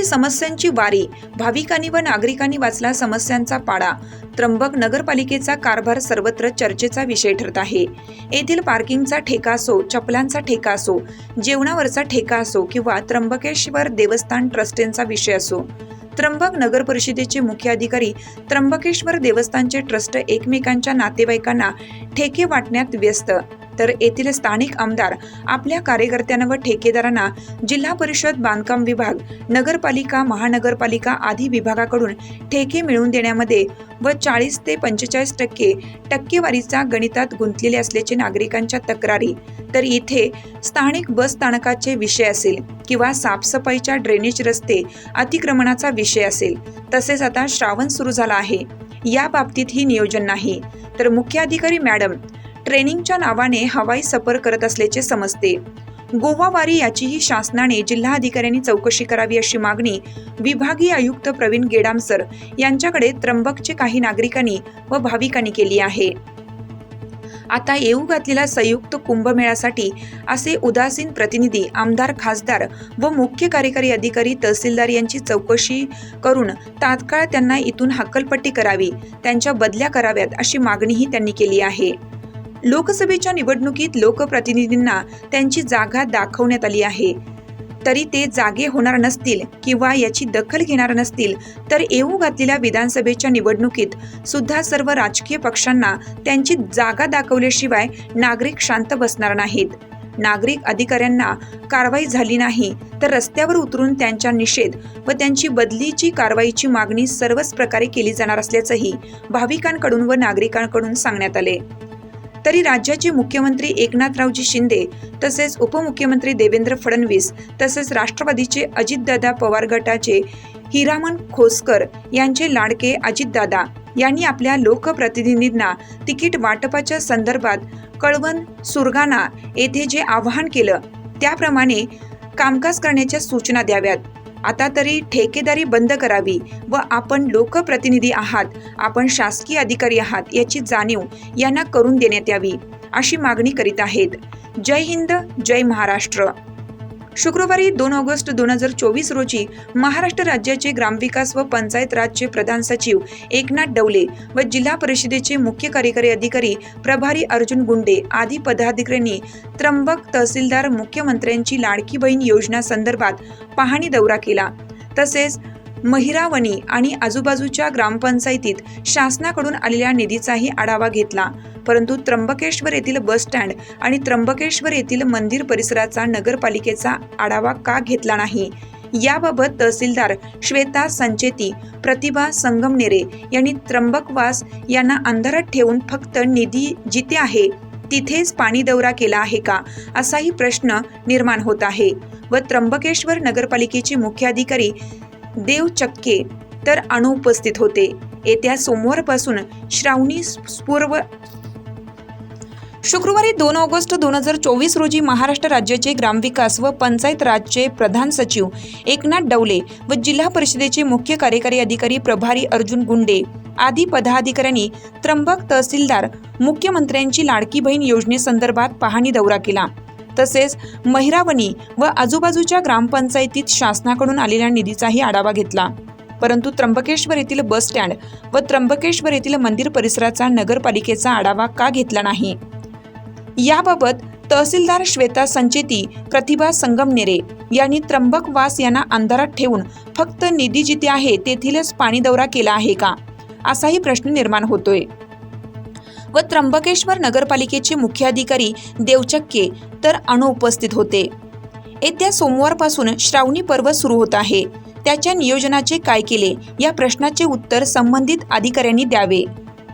त्र्यंबकनगरी समस्यांची वारी भाविकांनी व नागरिकांनी वाचला समस्यांचा पाडा. त्र्यंबक नगरपालिकेचा कारभार सर्वत्र चर्चेचा विषय ठरत आहे. येथील पार्किंगचा ठेका असो चपलांचा ठेका असो जेवणावरचा ठेका असो किंवा त्र्यंबकेश्वर देवस्थान ट्रस्टेंचा विषय असो. त्र्यंबक नगर परिषदेचे मुख्य अधिकारी त्र्यंबकेश्वर देवस्थानचे ट्रस्ट एकमेकांच्या नातेवाईकांना ठेके वाटण्यात व्यस्त. तर येथील स्थानिक आमदार आपल्या कार्यकर्त्यांना व ठेकेदारांना जिल्हा परिषद बांधकाम विभाग नगरपालिका महानगरपालिका आदी विभागाकडून ठेके मिळवून देण्यामध्ये व चाळीस ते पंचेचाळीस टक्के टक्केवारीचा गणितात गुंतलेले असल्याचे नागरिकांच्या तक्रारी. तर इथे स्थानिक बस स्थानकाचे विषय असेल किंवा साफसफाईच्या ड्रेनेज रस्ते अतिक्रमणाचा विषय असेल तसेच आता श्रावण सुरू झाला आहे. या बाबतीत ही नियोजन नाही. तर मुख्य अधिकारी मॅडम ट्रेनिंगच्या नावाने हवाई सफर करत असल्याचे समजते. गोवावारी याचीही शासनाने जिल्हाधिकाऱ्यांनी चौकशी करावी अशी मागणी विभागीय आयुक्त प्रवीण गेडामसर यांच्याकडे त्र्यंबकचे काही नागरिकांनी व भाविकांनी केली आहे. आता येऊ घातलेल्या संयुक्त कुंभमेळ्यासाठी असे उदासीन प्रतिनिधी आमदार खासदार व मुख्य कार्यकारी अधिकारी तहसीलदार यांची चौकशी करून तात्काळ त्यांना इथून हक्कलपट्टी करावी त्यांच्या बदल्या कराव्यात अशी मागणीही त्यांनी केली आहे. लोकसभेच्या निवडणुकीत लोकप्रतिनिधींना त्यांची जागा दाखवण्यात आली आहे. तरी ते जागे होणार नसतील किंवा याची दखल घेणार नसतील तर येऊ घातलेल्या विधानसभेच्या निवडणुकीत सुद्धा सर्व राजकीय पक्षांना त्यांची जागा दाखवल्याशिवाय नागरिक शांत बसणार नाहीत. नागरिक अधिकाऱ्यांना कारवाई झाली नाही तर रस्त्यावर उतरून त्यांच्या निषेध व त्यांची बदलीची कारवाईची मागणी सर्वच प्रकारे केली जाणार असल्याचंही भाविकांकडून व नागरिकांकडून सांगण्यात आले. तरी राज्याचे मुख्यमंत्री एकनाथरावजी शिंदे तसेच उपमुख्यमंत्री देवेंद्र फडणवीस तसेच राष्ट्रवादीचे अजितदादा पवार गटाचे हिरामन खोसकर यांचे लाडके अजितदादा यांनी आपल्या लोकप्रतिनिधींना तिकीट वाटपाच्या संदर्भात कळवण सुरगाणा येथे जे आवाहन केलं त्याप्रमाणे कामकाज करण्याच्या सूचना द्याव्यात. आता तरी ठेकेदारी बंद करावी व आपण लोकप्रतिनिधी आहात आपण शासकीय अधिकारी आहात याची जाणीव यांना करून देण्यात यावी अशी मागणी करीत आहेत. जय हिंद जय महाराष्ट्र. शुक्रवारी दोन ऑगस्ट दोन हजार चोवीस रोजी महाराष्ट्र राज्याचे ग्रामविकास व पंचायत राजचे प्रधान सचिव एकनाथ डवले व जिल्हा परिषदेचे मुख्य कार्यकारी अधिकारी प्रभारी अर्जुन गुंडे आदी पदाधिकाऱ्यांनी त्र्यंबक तहसीलदार मुख्यमंत्र्यांची लाडकी बहीण योजना संदर्भात पाहणी दौरा केला. तसेच महिरावणी आणि आजूबाजूच्या ग्रामपंचायतीत शासनाकडून आलेल्या निधीचाही आढावा घेतला. परंतु त्र्यंबकेश्वर येथील बस स्टँड आणि त्र्यंबकेश्वर येथील मंदिर परिसराचा नगरपालिकेचा आढावा का घेतला नाही? याबाबत तहसीलदार श्वेता संचेती प्रतिभा संगमनेरे यांनी त्र्यंबकवास यांना अंधारात ठेवून फक्त निधी जिथे आहे तिथेच पाणी दौरा केला आहे का? असाही प्रश्न निर्माण होत आहे व त्र्यंबकेश्वर नगरपालिकेचे मुख्याधिकारी देव चक्के तर अनुपस्थित होते. येत्या सोमवारपासून श्रावणी पूर्व शुक्रवारी दोन ऑगस्ट दोन हजार चोवीस रोजी महाराष्ट्र राज्याचे ग्रामविकास व पंचायत राजचे प्रधान सचिव एकनाथ डवले व जिल्हा परिषदेचे मुख्य कार्यकारी अधिकारी प्रभारी अर्जुन गुंडे आदी पदाधिकाऱ्यांनी त्र्यंबक तहसीलदार मुख्यमंत्र्यांची लाडकी बहीण योजनेसंदर्भात पाहणी दौरा केला. तसेच महिरावणी व आजूबाजूच्या ग्रामपंचायतीत शासनाकडून आलेल्या निधीचाही आढावा घेतला. परंतु त्र्यंबकेश्वर येथील बस स्टँड व त्र्यंबकेश्वर येथील मंदिर परिसराचा नगरपालिकेचा आढावा का घेतला नाही? याबाबत तहसीलदार श्वेता संचेती प्रतिभा संगमनेरे यांनी त्र्यंबक वास यांना अंधारात ठेवून फक्त निधी जिथे आहे तेथीलच पाणी दौरा केला आहे का? असाही प्रश्न निर्माण होतोय. व त्र्यंबकेश्वर नगरपालिकेचे मुख्याधिकारी देवचक्के तर अनुपस्थित होते. येत्या सोमवारपासून श्रावणी पर्व सुरू होत आहे. त्याच्या नियोजनाचे काय केले? या प्रश्नाचे उत्तर संबंधित अधिकाऱ्यांनी द्यावे.